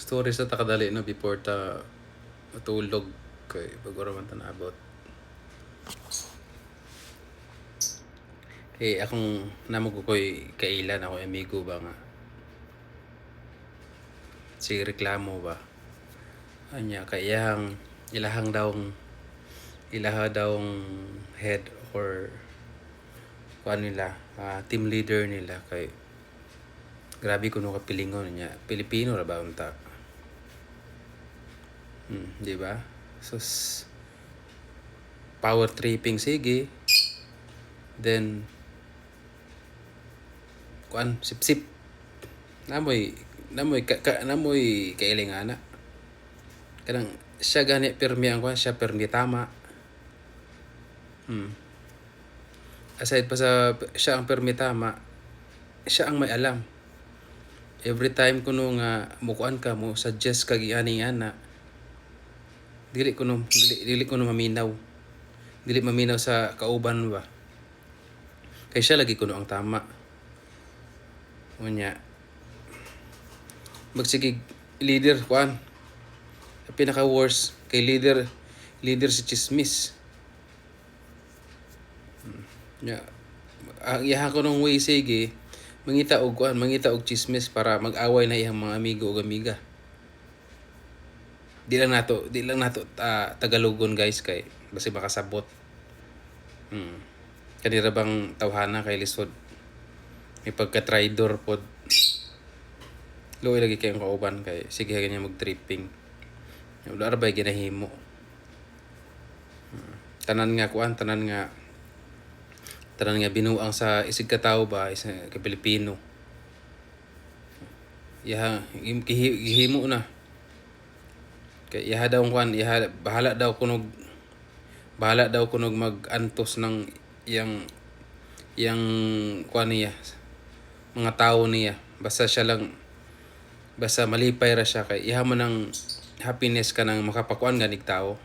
Story sa takadali no before ta matulog kay bago raman ta naabot. Eh akong namo ko kailan ako amigo ba nga. Si reklamo ba. Anya kay iyahang ilahang dawng ilaha dawng head or kuan nila ah, team leader nila kay grabe kuno ka pilingon niya. Pilipino ra ba unta hmm, di ba? So s- power tripping sige. Then kuan sip-sip. Namoy namoy ka, ka namoy kailingana. Kanang siya gani permi ang kuan siya permi tama. Hmm. aside pa sa siya ang permi tama siya ang may alam every time kuno nga mukuan ka mo suggest kag ani ana dili kuno dili, dili kuno maminaw. Dili maminaw sa kauban ba? Kay siya lagi kuno ang tama. Unya magsigig leader kuan. Pinaka worst kay leader leader si chismis. Nya ang iyaha ko nung way sige mangita og kuan mangita og chismis para mag-away na iyang mga amigo ug amiga. Di lang nato di lang nato ah, tagalogon guys kay basi makasabot. Hmm. kanira bang tawhana kay lisod? May pagka traidor pod. Luoy lagi kayong kauban kay sige ganyan mag tripping wala ra bay ginahimo? Hmm. tanan nga kuan tanan nga tanan nga binuang sa isig ka tao ba? Isa ka Pilipino. Yaha im- gihi- gihimo na. Kay yaha daw kuan yaha bahala daw kunog bahala daw kunog mag-antos ng yang yang kuan niya mga tao niya. Basta siya lang basta malipay ra siya. Kay iha mo ng happiness ka ng makapakuan ganig tao.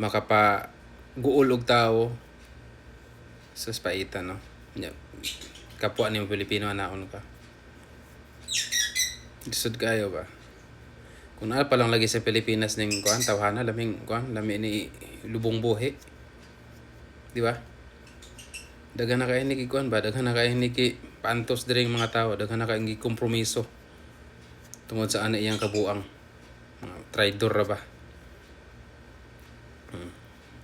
Makapa guol og tao sa spaitan no kapwa ni Pilipino anaon ka Lisod kayo ba? Kung na pa lang lagi sa Pilipinas ning kuan tawhana laming kuan lami ni lubong buhi. Di ba? Daghan na kay ni kuan ba? Daghan na kay ni pantos diri mga tao, daghan na kay kompromiso tungod sa ana iyang kabuang. Mga traidor ra ba? Hmm.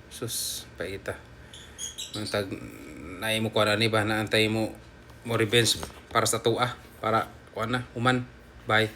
Sus, paita. Ang tag naay mo kuan ani ba naantay mo mo revenge para sa tuwa para kuan na human. Bye.